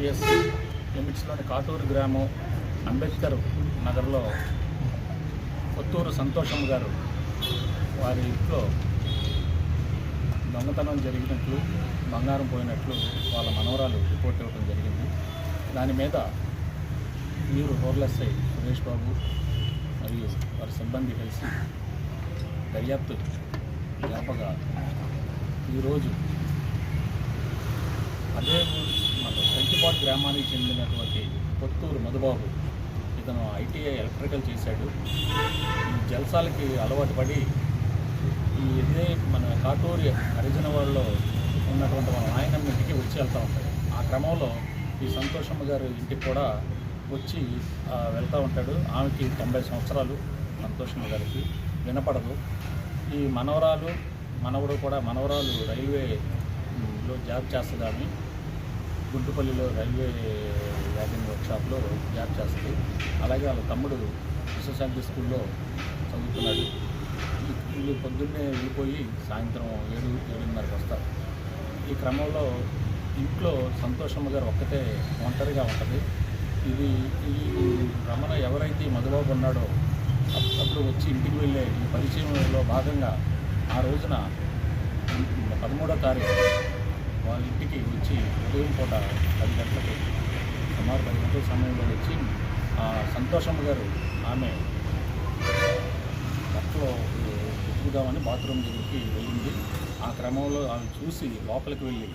ఆంధ్రప్రదేశ్లోని కాటూరు గ్రామం అంబేద్కర్ నగర్లో కొత్తూరు సంతోషం గారు వారి ఇంట్లో దొంగతనం జరిగినట్లు బంగారం పోయినట్లు వాళ్ళ మనవరాలు రిపోర్ట్ ఇవ్వడం జరిగింది. దాని మీద మీరు హోర్లెస్ఐ సురేష్ బాబు మరియు వారి సిబ్బంది కలిసి దర్యాప్తు జరపగా ఈరోజు అదే ఊరు గ్రామానికి చెందినటువంటి కొత్తూరు మధుబాబు. ఇతను ఐటీఐ ఎలక్ట్రికల్ చేశాడు. ఈ జల్సాలకి అలవాటు పడి ఈ ఇదే మన కాటూరి హరిజన వాళ్ళలో ఉన్నటువంటి మన నాయనమ్మ ఇంటికి వచ్చి వెళ్తూ ఉంటాడు. ఆ క్రమంలో ఈ సంతోషమ్మ గారు ఇంటికి కూడా వచ్చి వెళ్తూ ఉంటాడు. ఆమెకి తొంభై సంవత్సరాలు సంతోషమ్మ గారికి. వినపడదు. ఈ మనవరాలు మనవడు కూడా మనవరాలు రైల్వేలో జాబ్ చేస్తుంది ఆమె గుడ్డుపల్లిలో రైల్వే వ్యాగన్ వర్క్షాప్లో జాబ్ చేస్తుంది. అలాగే వాళ్ళ తమ్ముడు విశ్వశాంతి స్కూల్లో చదువుతున్నాడు. వీళ్ళు పొద్దున్నే వెళ్ళిపోయి సాయంత్రం ఏడు ఏడున్నరకు వస్తారు. ఈ క్రమంలో ఇంట్లో సంతోషమ్మ గారు ఒక్కతే ఒంటరిగా ఉంటుంది. ఇది ఈ రమణ ఎవరైతే మధుబాబు ఉన్నాడో అప్- అప్పుడు వచ్చి ఇంటికి వెళ్ళే ఈ పరిచయంలో భాగంగా ఆ రోజున పదమూడో తారీఖు వాళ్ళ ఇంటికి వచ్చి ఉదయం పూట పది గంటలకు సుమారు పది గంటల సమయంలో వచ్చి ఆ సంతోషమ్మ గారు ఆమె బట్టలో ఎత్తుకుదామని బాత్రూమ్ దగ్గరికి వెళ్ళింది. ఆ క్రమంలో ఆమె చూసి లోపలికి వెళ్ళి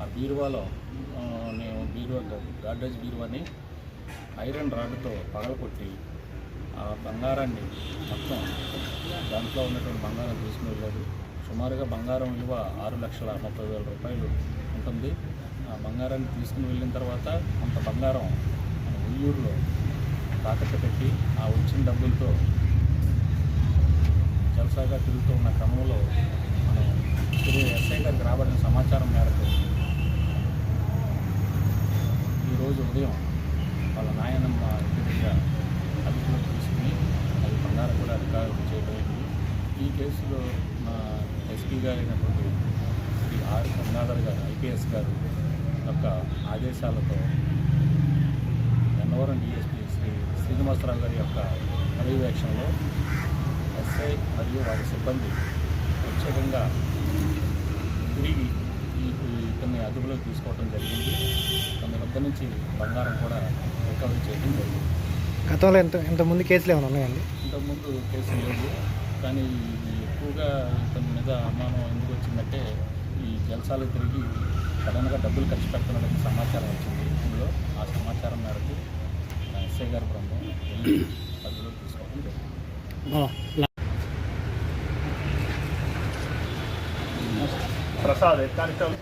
ఆ బీరువాలో నేను బీరువా గాడ్రేజ్ బీరువాని ఐరన్ రాడ్తో పగలకొట్టి ఆ బంగారాన్ని మొత్తం దాంట్లో ఉన్నటువంటి బంగారం తీసుకుని వెళ్ళాడు సుమారుగా బంగారం విలువ ఆరు లక్షల ముప్పై వేల రూపాయలు ఉంటుంది. ఆ బంగారాన్ని తీసుకుని వెళ్ళిన తర్వాత కొంత బంగారం మన ఉయ్యూరులో తాకట్టు పెట్టి ఆ వచ్చిన డబ్బులతో జలసాగా తిరుగుతూ ఉన్న క్రమంలో మనం తిరిగి ఎస్ఐ గారికి రాబడిన సమాచారం మేరకు ఈరోజు ఉదయం వాళ్ళ నాయనమ్మ ఇంటి దగ్గర అదుపులో తీసుకుని అది బంగారం కూడా రికార్డు చేయడం ఈ కేసులో మా ఎస్పీ గారైనటువంటి శ్రీ ఆర్ గంగాధర్ గారు ఐపీఎస్ గారు యొక్క ఆదేశాలతో గన్నవరం డిఎస్పీ శ్రీ శ్రీనివాసరావు గారి యొక్క పర్యవేక్షణలో ఎస్ఐ మరియు వారి సిబ్బంది ప్రత్యేకంగా తిరిగి ఇతన్ని అదుపులోకి తీసుకోవడం జరిగింది. వద్ద నుంచి బంగారం కూడా రికవరీ చేయడం జరిగింది. గతంలో ఎంత ఎంత ముందు కేసులు ఏమైనా ఉన్నాయండి? ఇంతకుముందు కేసు లేదు కానీ ఎక్కువగా ఇతని మీద అనుమానం ఎందుకు వచ్చిందంటే ఈ జలసాలు తిరిగి సడన్గా డబ్బులు ఖర్చు పెడుతున్నాడని సమాచారం వచ్చింది. ఇందులో ఆ సమాచారం మేరకు ఎస్ఐ గారి బృందం వెళ్ళి పదవిలో తీసుకోవడం జరిగింది. Prasad head constable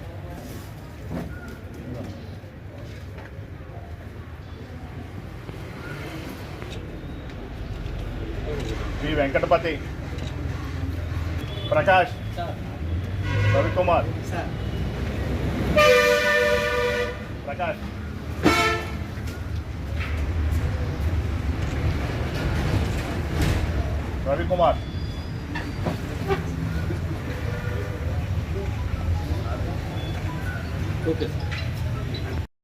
Venkatapathi. Prakash Ravikumar Prakash Ravikumar okay sir